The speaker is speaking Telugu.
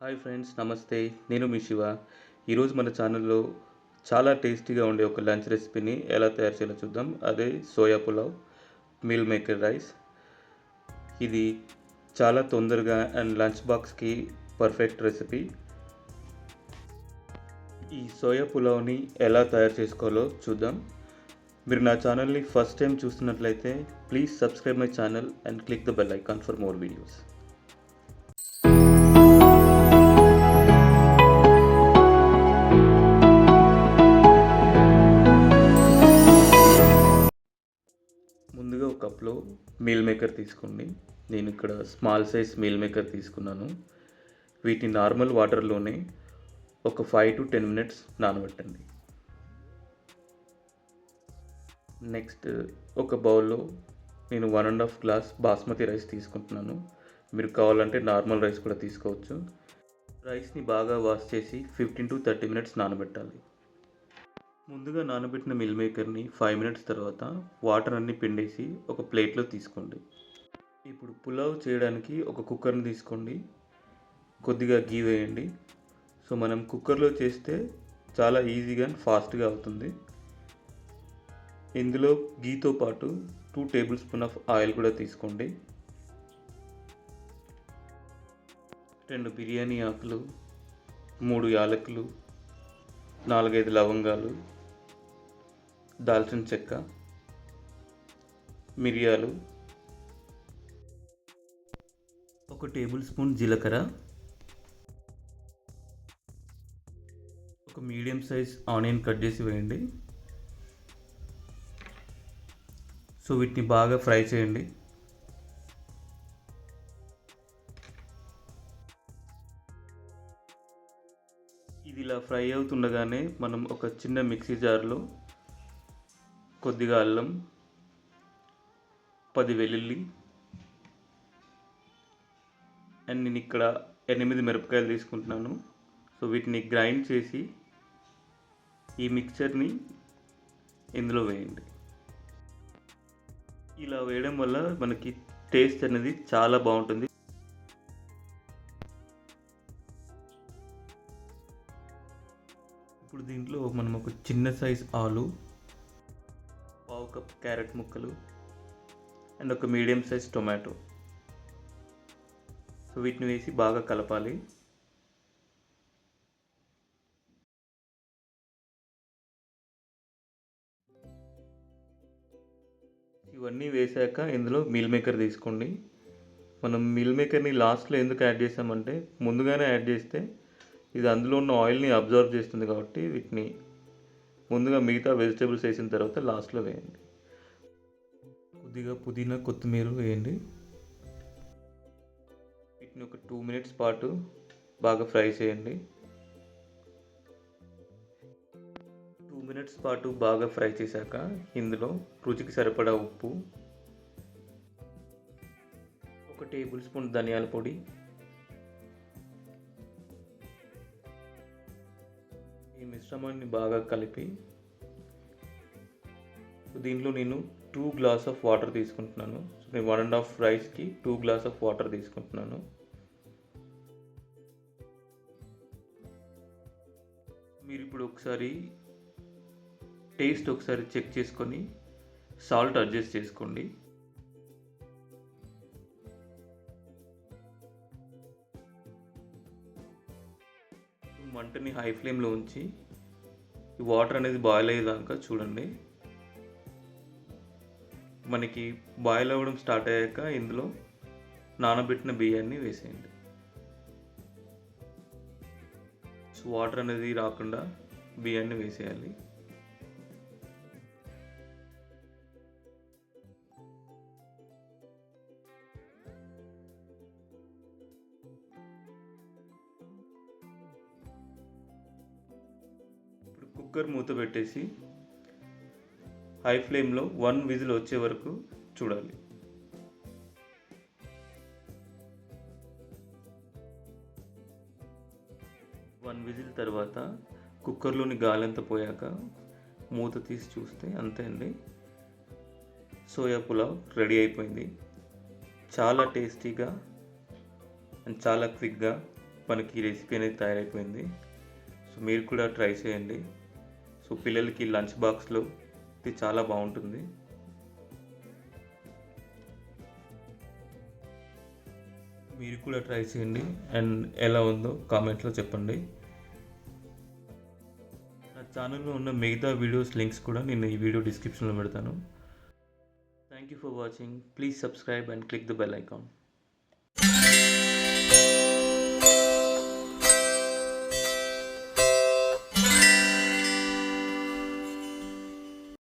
హాయ్ ఫ్రెండ్స్ నమస్తే. నేను మీ శివ. ఈరోజు మన ఛానల్లో చాలా టేస్టీగా ఉండే ఒక లంచ్ రెసిపీని ఎలా తయారు చేయాలో చూద్దాం. అదే soya pulao meal maker rice. ఇది చాలా తొందరగా అండ్ లంచ్ బాక్స్కి పర్ఫెక్ట్ రెసిపీ. ఈ సోయా పులావ్ని ఎలా తయారు చేసుకోవాలో చూద్దాం. మీరు నా ఛానల్ని ఫస్ట్ టైం చూస్తున్నట్లయితే please subscribe my channel and click the bell icon for more videos. Meal maker తీసుకోండి. నేను ఇక్కడ స్మాల్ సైజ్ మీల్ మేకర్ తీసుకున్నాను. వీటిని నార్మల్ వాటర్లోనే ఒక ఫైవ్ టు టెన్ మినిట్స్ నానబెట్టండి. నెక్స్ట్ ఒక బౌల్లో నేను one and half glass basmati rice తీసుకుంటున్నాను. మీరు కావాలంటే నార్మల్ రైస్ కూడా తీసుకోవచ్చు. రైస్ని బాగా వాష్ చేసి ఫిఫ్టీన్ టు థర్టీ మినిట్స్ నానబెట్టాలి. ముందుగా నానబెట్టిన మిల్ మేకర్ని ఫైవ్ మినిట్స్ తర్వాత వాటర్ అన్ని పిండేసి ఒక ప్లేట్లో తీసుకోండి. ఇప్పుడు పులావ్ చేయడానికి ఒక కుక్కర్ని తీసుకోండి. కొద్దిగా గీ వేయండి. సో మనం కుక్కర్లో చేస్తే చాలా ఈజీగా అండ్ ఫాస్ట్గా అవుతుంది. ఇందులో గీతో పాటు two tablespoon of oil కూడా తీసుకోండి. రెండు బిర్యానీ ఆకులు మూడు యాలకులు నాలుగైదు లవంగాలు దాల్చిన చెక్క మిరియాలు ఒక టేబుల్ స్పూన్ జీలకర్ర ఒక మీడియం సైజ్ ఆనియన్ కట్ చేసి వేయండి. సో వీటిని బాగా ఫ్రై చేయండి. ఇది ఇలా ఫ్రై అవుతుండగానే మనం ఒక చిన్న మిక్సీ జార్లో కొద్దిగా అల్లం పది వెల్లుల్లి అండ్ నేను ఇక్కడ ఎనిమిది మిరపకాయలు తీసుకుంటున్నాను. సో వీటిని గ్రైండ్ చేసి ఈ మిక్చర్ని ఇందులో వేయండి. ఇలా వేయడం వల్ల మనకి టేస్ట్ అనేది చాలా బాగుంటుంది. ఇప్పుడు దీంట్లో మనం ఒక చిన్న సైజ్ ఆలు కప్ క్యారెట్ ముక్కలు అండ్ ఒక మీడియం సైజ్ టొమాటో. సో వీటిని వేసి బాగా కలపాలి. ఇవన్నీ వేసాక ఇందులో మీల్ మేకర్ తీసుకోండి. మనం మీల్ మేకర్ని లాస్ట్లో ఎందుకు యాడ్ చేసామంటే ముందుగానే యాడ్ చేస్తే ఇది అందులో ఉన్న ఆయిల్ని అబ్జర్వ్ చేస్తుంది కాబట్టి వీటిని ముందుగా మిగతా వెజిటేబుల్స్ వేసిన తర్వాత లాస్ట్లో వేయండి. కొద్దిగా పుదీనా కొత్తిమీర వేయండి. వీటిని ఒక టూ మినిట్స్ పాటు బాగా ఫ్రై చేయండి. టూ మినిట్స్ పాటు బాగా ఫ్రై చేశాక ఇందులో రుచికి సరిపడా ఉప్పు ఒక టేబుల్ స్పూన్ ధనియాల పొడి ఈ మిశ్రమాన్ని బాగా కలిపి దీంట్లో నేను టూ గ్లాస్ ఆఫ్ వాటర్ తీసుకుంటున్నాను. సో నేను వన్ అండ్ హాఫ్ రైస్కి టూ గ్లాస్ ఆఫ్ వాటర్ తీసుకుంటున్నాను. మీరు ఇప్పుడు ఒకసారి టేస్ట్ ఒకసారి చెక్ చేసుకొని సాల్ట్ అడ్జస్ట్ చేసుకోండి. మంటని హై ఫ్లేమ్లో ఉంచి ఈ వాటర్ అనేది బాయిల్ అయ్యేదాకా చూడండి. మనకి బాయిల్ అవ్వడం స్టార్ట్ అయ్యాక ఇందులో నానబెట్టిన బియ్యాన్ని వేసేయండి. సో వాటర్ అనేది రాకుండా బియ్యాన్ని వేసేయాలి. ఇప్పుడు కుక్కర్ మూత పెట్టేసి హై ఫ్లేమ్లో వన్ విజిల్ వచ్చే వరకు చూడాలి. వన్ విజిల్ తర్వాత కుక్కర్లోని గాలంతా పోయాక మూత తీసి చూస్తే అంతే అండి. సోయా పులావ్ రెడీ అయిపోయింది. చాలా టేస్టీగా అండ్ చాలా క్విక్గా మనకి ఈ రెసిపీ అనేది తయారైపోయింది. సో మీరు కూడా ట్రై చేయండి. సో పిల్లలకి లంచ్ బాక్స్లో ఇది చాలా బాగుంటుంది. మీరు కూడా ట్రై చేయండి అండ్ ఎలా ఉందో కామెంట్లో చెప్పండి. నా ఛానల్లో ఉన్న మిగతా వీడియోస్ లింక్స్ కూడా నేను ఈ వీడియో డిస్క్రిప్షన్లో పెడతాను. Thank you for watching please subscribe and click the bell icon